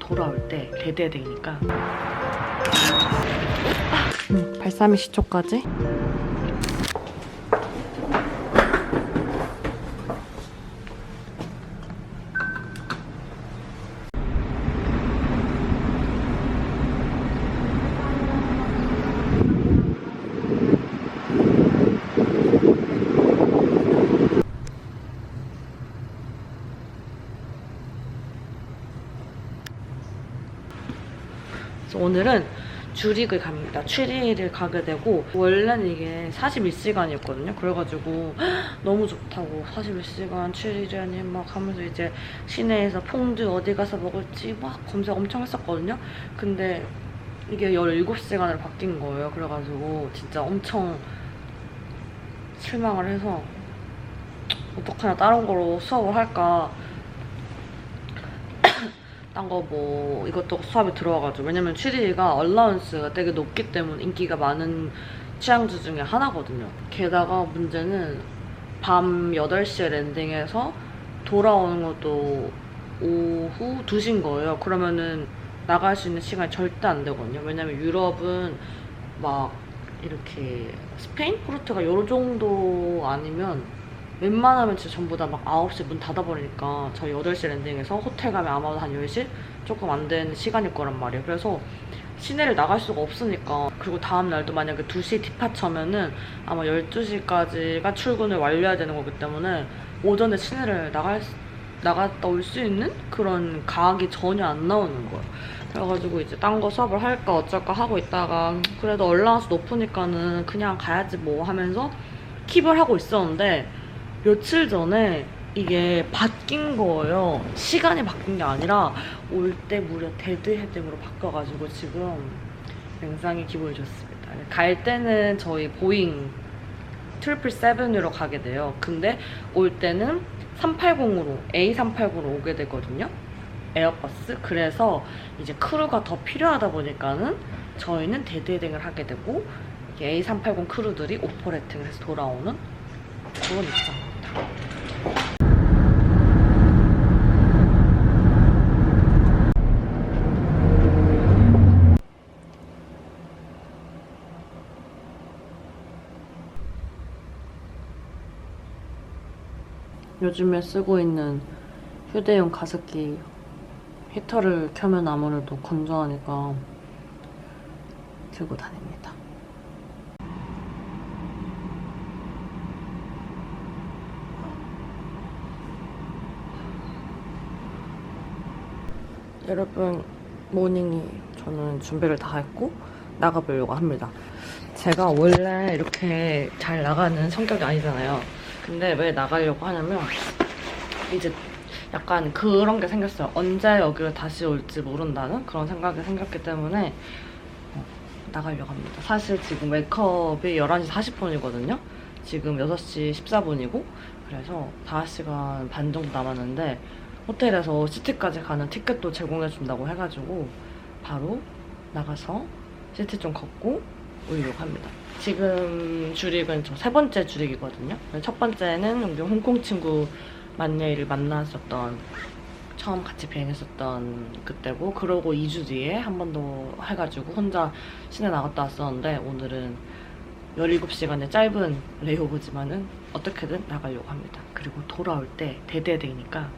돌아올 때 대대되니까. 음, 발사믹 시초까지 오늘은 주릭을 갑니다. 추리를 가게 되고 원래는 이게 41시간이었거든요. 그래가지고 너무 좋다고 41시간 추리라니 막 하면서 이제 시내에서 퐁듀 어디 가서 먹을지 막 검색 엄청 했었거든요. 근데 이게 17시간으로 바뀐 거예요. 그래가지고 진짜 엄청 실망을 해서 어떡하나 다른 거로 수업을 할까 딴 거 뭐 이것저것 수업이 들어와가지고. 왜냐면 취리가 얼라운스가 되게 높기 때문에 인기가 많은 취향주 중에 하나거든요. 게다가 문제는 밤 8시에 랜딩해서 돌아오는 것도 오후 2시인 거예요. 그러면은 나갈 수 있는 시간이 절대 안 되거든요. 왜냐면 유럽은 막 이렇게 스페인? 포르투갈 요 정도 아니면 웬만하면 진짜 전부 다 막 9시 문 닫아버리니까 저희 8시 랜딩에서 호텔 가면 아마도 한 10시? 조금 안 되는 시간일 거란 말이에요. 그래서 시내를 나갈 수가 없으니까 그리고 다음 날도 만약에 2시 디파처면은 아마 12시까지가 출근을 완료해야 되는 거기 때문에 오전에 시내를 나갈 수- 나갔다 올 수 있는 그런 가학이 전혀 안 나오는 거예요. 그래가지고 이제 딴 거 수업을 할까 어쩔까 하고 있다가 그래도 얼라운스 높으니까는 그냥 가야지 뭐 하면서 킵을 하고 있었는데 며칠 전에 이게 바뀐 거예요. 시간이 바뀐 게 아니라 올 때 무려 데드 헤딩으로 바뀌어가지고 지금 굉장히 기분이 좋습니다. 갈 때는 저희 보잉 777으로 가게 돼요. 근데 올 때는 380으로 A380으로 오게 되거든요. 에어버스. 그래서 이제 크루가 더 필요하다 보니까는 저희는 데드 헤딩을 하게 되고 이게 A380 크루들이 오퍼레이팅을 해서 돌아오는 그런 입장입니다. 요즘에 쓰고 있는 휴대용 가습기 히터를 켜면 아무래도 건조하니까 들고 다닙니다. 여러분 모닝이 저는 준비를 다 했고 나가보려고 합니다. 제가 원래 이렇게 잘 나가는 성격이 아니잖아요. 근데 왜 나가려고 하냐면 이제 약간 그런 게 생겼어요. 언제 여기를 다시 올지 모른다는 그런 생각이 생겼기 때문에 어, 나가려고 합니다. 사실 지금 웨이크업이 11시 40분이거든요. 지금 6시 14분이고 그래서 5시간 반 정도 남았는데 호텔에서 시티까지 가는 티켓도 제공해준다고 해가지고 바로 나가서 시티 좀 걷고 오려고 합니다. 지금 주릭은 저 세 번째 주릭이거든요. 첫 번째는 우리 홍콩 친구 만예이를 만났었던 처음 같이 비행했었던 그때고 그러고 2주 뒤에 한 번 더 해가지고 혼자 시내 나갔다 왔었는데 오늘은 17시간의 짧은 레이오버지만은 어떻게든 나가려고 합니다. 그리고 돌아올 때 대대되니까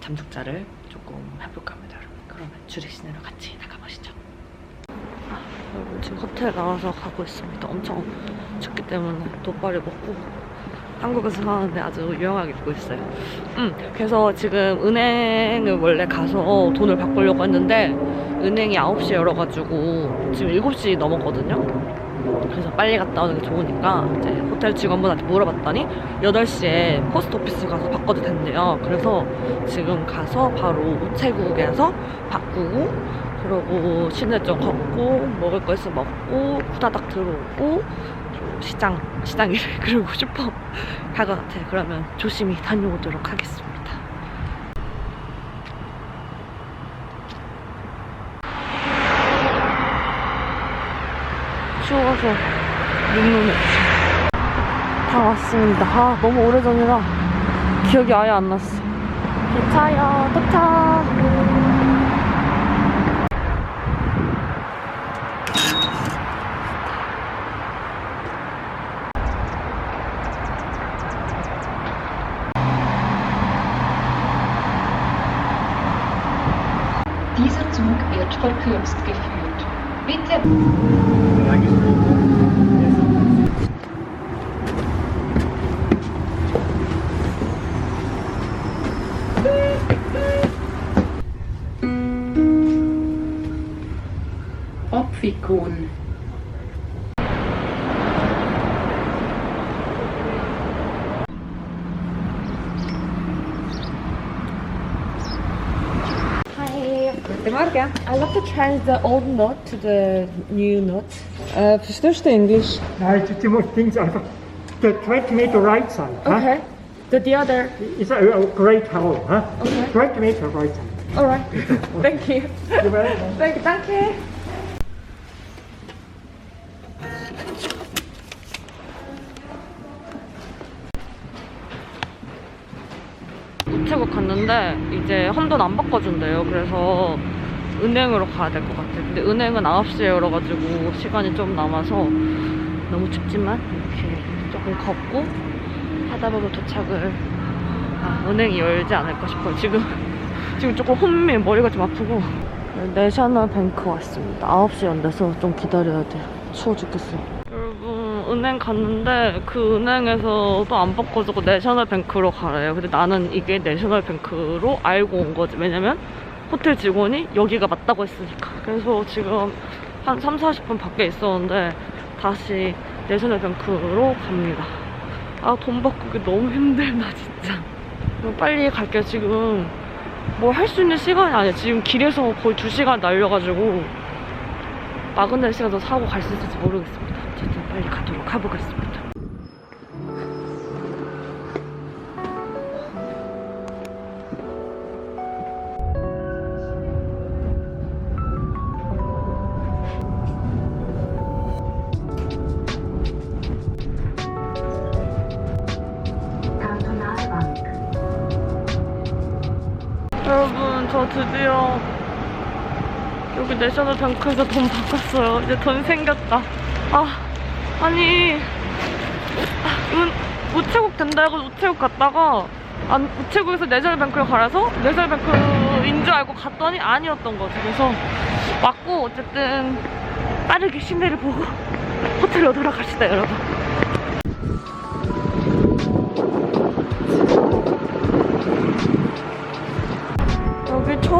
잠숙자를 조금 해볼까 합니다. 그러면 주릭 시내로 같이 나가보시죠. 아, 여러분 지금 호텔 나와서 가고 있습니다. 엄청 춥기 때문에 돗발을 먹고 한국에서 사는데 아주 유용하게 입고 있어요. 음, 그래서 지금 은행을 원래 가서 돈을 바꾸려고 했는데 은행이 9시에 열어가지고 지금 7시 넘었거든요. 그래서 빨리 갔다 오는 게 좋으니까 이제 호텔 직원분한테 물어봤더니 8시에 포스트 오피스 가서 바꿔도 된대요. 그래서 지금 가서 바로 우체국에서 바꾸고 그러고 시내 좀 걷고 먹을 거 있으면 먹고 후다닥 들어오고 시장 시장이래 그리고 슈퍼 갈 것 같아요. 그러면 조심히 다녀오도록 하겠습니다. 추워서 눈눈 다 왔습니다. 아 너무 오래전이라 기억이 아예 안 났어. 기차요. 도착. Dieser Zug wird verkürzt geführt. Bitte Opfikon. Goedemorgen. I love to change the old note to the new note. Uh, verstehst du English? Nein, musst links einfach. The 20 meter right side. Okay. The, the other. Huh? It's a, a great hole. Huh? Okay. 20 meter right side. Alright. Thank you. You're welcome. Thank you. Thank you. 우체국 갔는데 이제 환돈 안 바꿔준대요. 그래서 은행으로 가야 될 것 같아요. 근데 은행은 9시에 열어가지고 시간이 좀 남아서 너무 춥지만 이렇게 조금 걷고 하다 보면 도착을 아, 은행이 열지 않을까 싶어요. 지금 지금 조금 혼미 머리가 좀 아프고 내셔널 뱅크 왔습니다. 9시 연대서 좀 기다려야 돼요. 추워 죽겠어요. 여러분 은행 갔는데 그 은행에서도 안 바꿔주고 내셔널 뱅크로 가래요. 근데 나는 이게 내셔널 뱅크로 알고 온 거지. 왜냐면 호텔 직원이 여기가 맞다고 했으니까. 그래서 지금 한 3, 40분 밖에 있었는데 다시 내셔널 뱅크로 갑니다. 아 돈 바꾸기 너무 힘들다 진짜. 빨리 갈게요 지금. 뭘할수 있는 시간이 아니야. 지금 길에서 거의 2시간 날려가지고 마그네 시간도 사고 갈 수 있을지 모르겠습니다. 어쨌든 빨리 가도록 해보겠습니다. 저 드디어 여기 내셔널 뱅크에서 돈 바꿨어요. 이제 돈 생겼다. 아 아니 아, 이건 우체국 된다 해서 우체국 갔다가 안, 우체국에서 내셔널 뱅크를 가라서 내셔널 뱅크인 줄 알고 갔더니 아니었던 거지. 그래서 왔고 어쨌든 빠르게 시내를 보고 호텔로 돌아갑시다 여러분.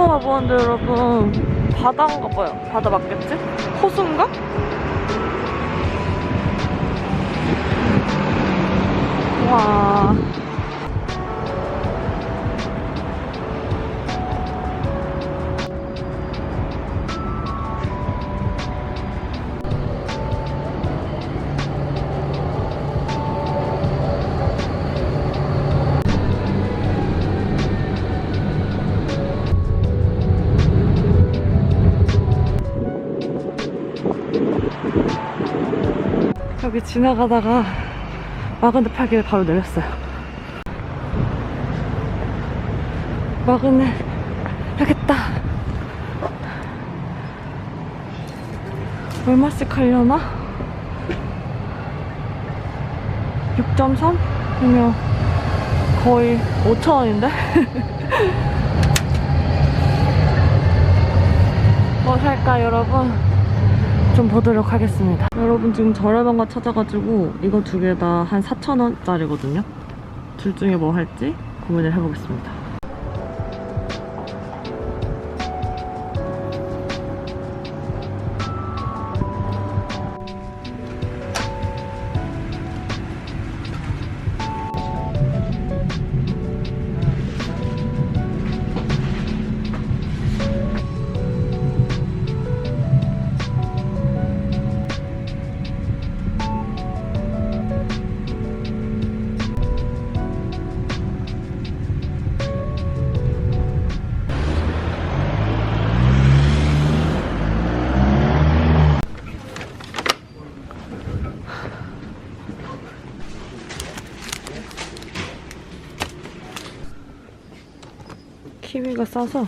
처음 와보는데 여러분 바다인가 봐요. 바다 맞겠지? 호수인가? 와. 지나가다가 마그네 팔길에 바로 내렸어요. 마그네 하겠다. 얼마씩 하려나? 6.3이면 거의 5,000원인데? 뭐 살까 여러분? 좀 보도록 하겠습니다. 여러분 지금 저렴한 거 찾아가지고 이거 두 개 다 한 4,000원짜리거든요. 둘 중에 뭐 할지 고민을 해보겠습니다. 키위가 싸서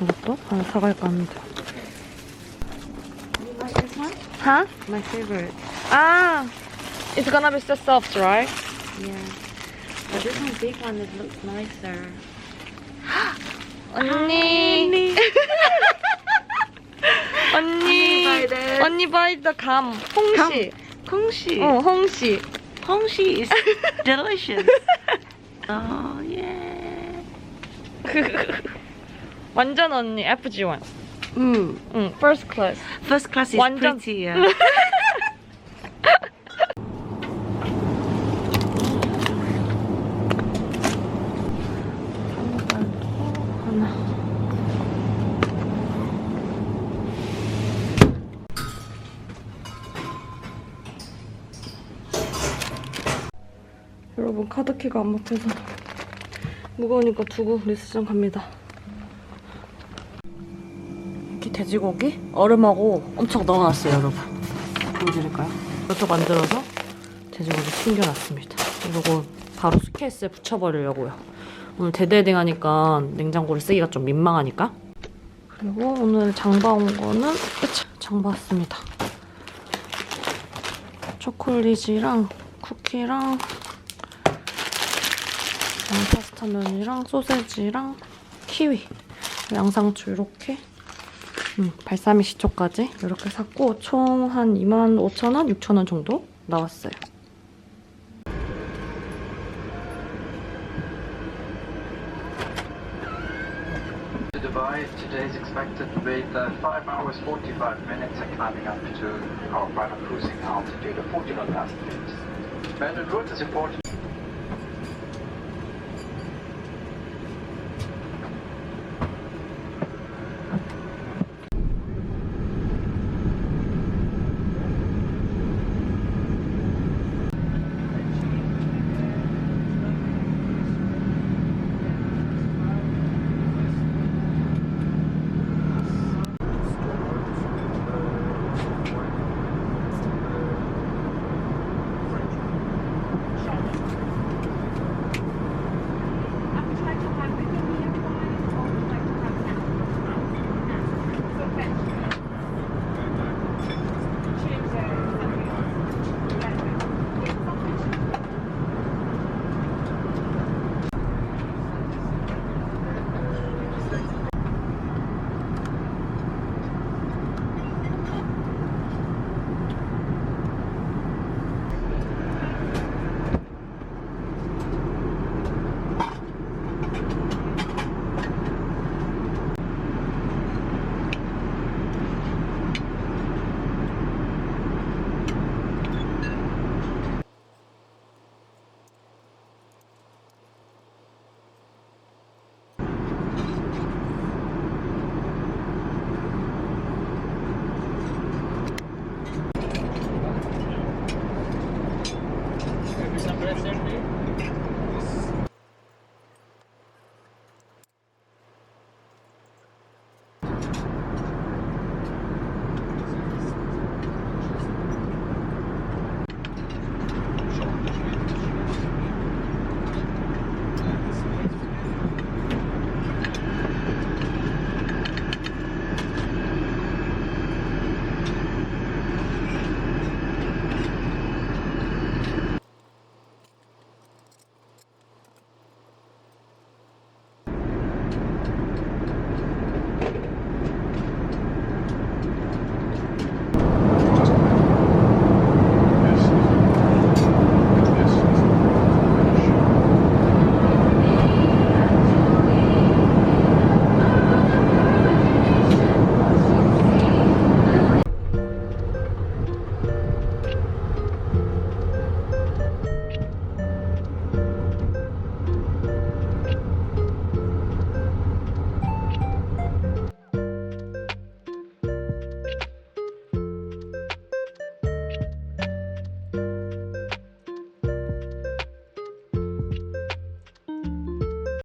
이것도 하나 사갈까 합니다. Huh? My favorite. Ah, it's gonna be so soft, right? Yeah. But this one big one, it looks nicer. 언니. 언니 언니 바이다 감 홍시 Kongshi. 어 홍시 Kongshi is delicious. oh yeah. 완전 언니 FG1 Mm. 응 first class First class is 완전- prettier. 하나 여러분 카드키가 안 먹혀서 무거우니까 두고 리스전 갑니다 돼지고기? 얼음하고 엄청 넣어놨어요 여러분. 보여드릴까요? 이것도 만들어서 돼지고기 숨겨놨습니다. 이거 바로 스케이스에 붙여버리려고요. 오늘 데드헤딩 하니까 냉장고를 쓰기가 좀 민망하니까. 그리고 오늘 장봐온 거는 장봤습니다. 초콜릿이랑 쿠키랑 파스타면이랑 소세지랑 키위. 양상추 이렇게 음, 발사믹 시초까지 이렇게 샀고 총 한 25,000원, 6,000원 정도 나왔어요. To Dubai, today is expected to be uh, 5 hours 45 minutes and climbing up to our final cruising altitude of 41,000 feet. Manual route is important.